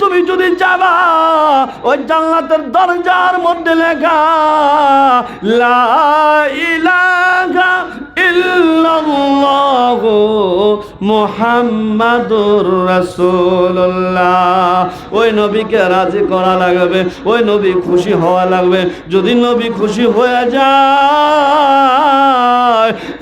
তুমি যদি যাবা, ওই জান্নাতের দরজার মধ্যে লেখা, লা ইলাহা ইল্লাল্লাহু মুহাম্মাদুর রাসূলুল্লাহ। ওই নবীকে রাজি করা লাগবে, ওই নবী খুশি হওয়া লাগবে। যদি নবী খুশি হয়ে যায়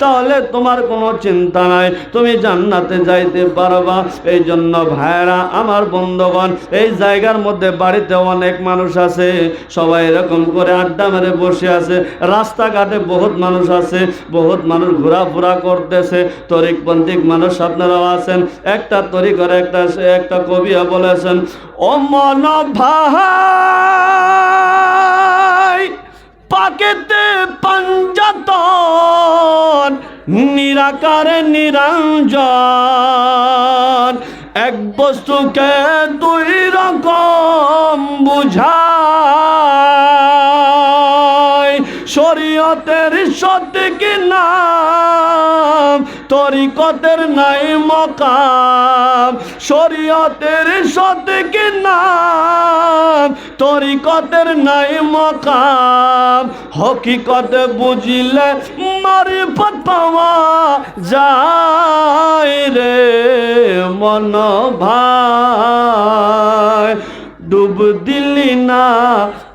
তাহলে তোমার কোনো চিন্তা নাই। তুমি জান্নাতে যাইতে পারবা। এই জন্য ভাইরা আমার বন্ধুগণ, এই জায়গার মধ্যে বাড়িতে অনেক মানুষ আছে। সবাই এরকম করে আড্ডা মেরে বসে আছে। রাস্তাঘাটে বহুত মানুষ আছে, বহুত মানুষ ঘোরাফেরা করতেছে। তরিকপন্থিক মানুষ আপনারাও আছেন। একটা তরিকর, একটা একটা কবিও বলেছেন, ও মন ভাই, পাকেতে পাঞ্জাতন নিরাকারে, নিরঞ্জন। এক বস্তুকে দুই রকম বুঝায় শরীয়তের সঠিক নাম, তরিকতের নাই মকাম। শরীয়তের সঠিক নাম, তরিকতের নাই মকাম। হকিকতে বুঝিলে মারিফত পাওয়া যায় রে মন ভাই। ডুব দিলি না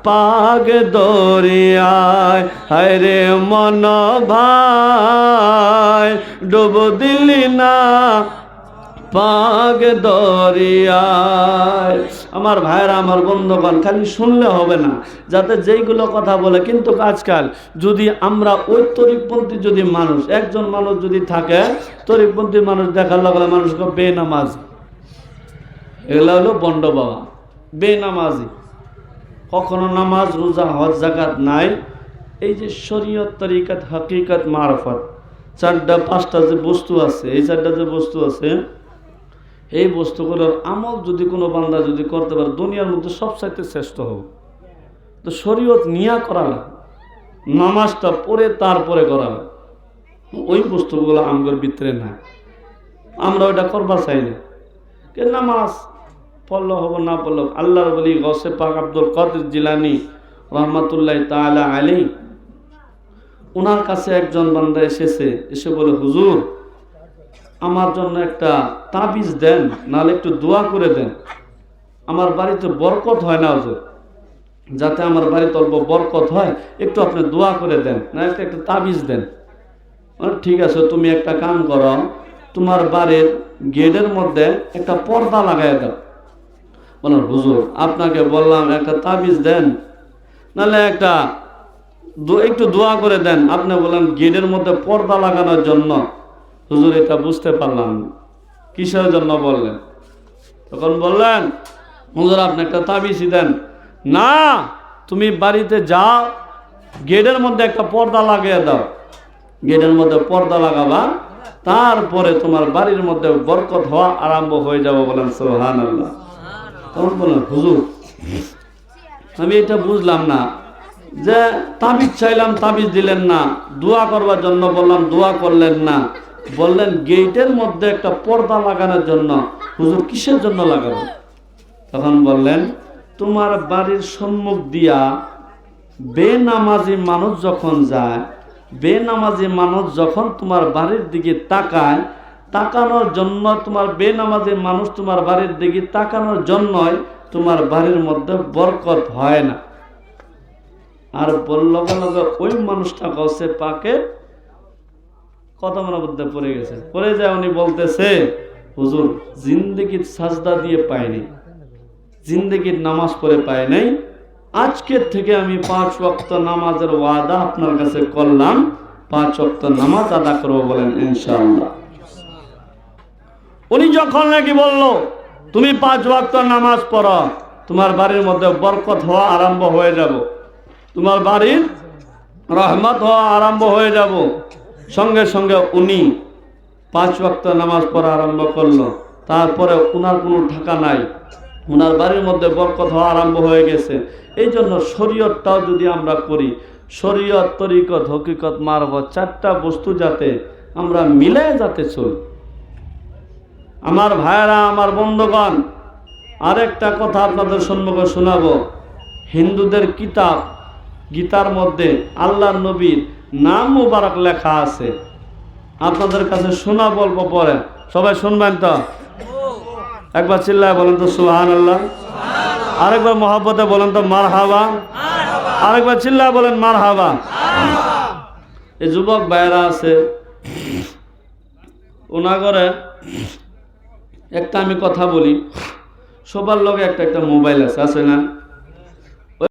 পাগ দরিয়ায় হরে মন ভাই। ডুব দিলি না পাগ দরিয়ায়। আমার ভাইরা আমার বন্ধুগণ, খালি শুনলে হবে না, যাতে যেইগুলো কথা বলে। কিন্তু আজকাল যদি আমরা ওই তরিকপন্থী যদি মানুষ, একজন মানুষ যদি থাকে, তরিকপন্থী মানুষ দেখার লাগলে মানুষকে বেনামাজ। এগুলো হলো বন্ড বাবা, বেনামাজি। কখনো নামাজ, রোজা, হজ জাকাত নাই। এই যে শরীয়ত, তরিকাত, হাকিকত, মারফত, চারটা, পাঁচটা যে বস্তু আছে, এই চারটা যে বস্তু আছে এই বস্তুগুলোর আমল যদি কোনো বান্দা যদি করতে পারে, দুনিয়ার মধ্যে সবচাইতে শ্রেষ্ঠ হোক তো শরীয়ত নিয়া করা নামাজটা পড়ে তারপরে করা ওই বস্তুগুলো আমগর ভিতরে নাই। আমরা ওইটা করবার চাই না। কে নামাজ পড়ল হব, না পড়ল আল্লাহর বলি গসে পাক আব্দুল কাদের জিলানি রহমতুল্লাহ তালা আলী ওনার কাছে একজন বান্দা এসেছে, এসে বলে, হুজুর আমার জন্য একটা তাবিজ দেন, নাহলে একটু দোয়া করে দেন। আমার বাড়িতে বরকত হয় না, হুজুর। যাতে আমার বাড়িতে অল্প বরকত হয়, একটু আপনি দোয়া করে দেন, না একটা একটা তাবিজ দেন। ঠিক আছে, তুমি একটা কাম করো, তোমার বাড়ির গেটের মধ্যে একটা পর্দা লাগাই দাও। বলেন হুজুর, আপনাকে বললাম একটা তাবিজ দেন, নাহলে একটা একটু দোয়া করে দেন। আপনি বললেন, গেটের মধ্যে পর্দা লাগানোর জন্য। হুজুর, এটা বুঝতে পারলাম। না। কিসের জন্য বললেন? তখন বললেন, হুজুর, আপনি একটা তাবিজই দেন। না, তুমি বাড়িতে যাও, গেটের মধ্যে একটা পর্দা লাগিয়ে দাও। গেটের মধ্যে পর্দা লাগাবা, তারপরে তোমার বাড়ির মধ্যে বরকত হওয়া আরম্ভ হয়ে যাবে বলেন সোহান আল্লাহ তখন বললেন, হুজুর, আমি এটা বুঝলাম না। যে তাবিজ চাইলাম, তাবিজ দিলেন না। দোয়া করবার জন্য বললাম, দোয়া করলেন না। বললেন গেটের মধ্যে একটা পর্দা লাগানোর জন্য, হুজুর কিসের জন্য লাগাবো তখন বললেন, তোমার বাড়ির সম্মুখ দিয়া বেনামাজি মানুষ যখন যায়, বেনামাজি মানুষ যখন তোমার বাড়ির দিকে তাকায়, তাকানোর জন্য তোমার বেনামাজি মানুষ তোমার বাড়ির দিকে তাকানোর জন্যই তোমার বাড়ির মধ্যে বরকত হয় না। আর বলল ওই মানুষটা গছে পাকে কদমের মধ্যে পড়ে গেছে। পড়ে যায় উনি বলতেছে, হুজুর, জিন্দগির সাজদা দিয়ে পাইনি। জিন্দগির নামাজ পড়ে পাই নাই। আজকের থেকে আমি পাঁচ ওয়াক্ত নামাজের ওয়াদা আপনার কাছে করলাম। পাঁচ ওয়াক্ত নামাজ আদা করব বলেন ইনশাআল্লাহ। উনি যখন নাকি বলল, তুমি পাঁচ ওয়াক্ত নামাজ পড়ো, তোমার বাড়ির মধ্যে বরকত হওয়া আরম্ভ হয়ে যাব। তোমার বাড়ির রহমত হওয়া আরম্ভ হয়ে যাব। সঙ্গে সঙ্গে উনি পাঁচ ওয়াক্ত নামাজ পড়া আরম্ভ করল। তারপরে উনার কোনো ঢাকা নাই। উনার বাড়ির মধ্যে বরকত হওয়া আরম্ভ হয়ে গেছে। এই জন্য শরীয়তটাও যদি আমরা করি, শরীয়ত, তরিকত, হকিকত মারব চারটা বস্তু যাতে আমরা মিলে যাতে চলি। আমার ভাইয়েরা, আমার বন্ধুগণ, আরেকটা কথা আপনাদের সম্মুখে শোনাবো। হিন্দুদের কিতাব, গীতার মধ্যে আল্লাহ নবীর নাম মুবারক লেখা আছে। আপনাদের কাছে শোনা বলব পরে। সবাই শুনবেন তো? একবার চিল্লায় বলেন তো সুহান আল্লাহ আরেকবার মহাব্বতে বলেন তো মার হাবা আরেকবার চিল্লায় বলেন মার হাবা এই যুবক ভাইয়েরা আছে। ওনাগরে একটা আমি কথা বলি। সবার লগে একটা একটা মোবাইল আছে আছে না?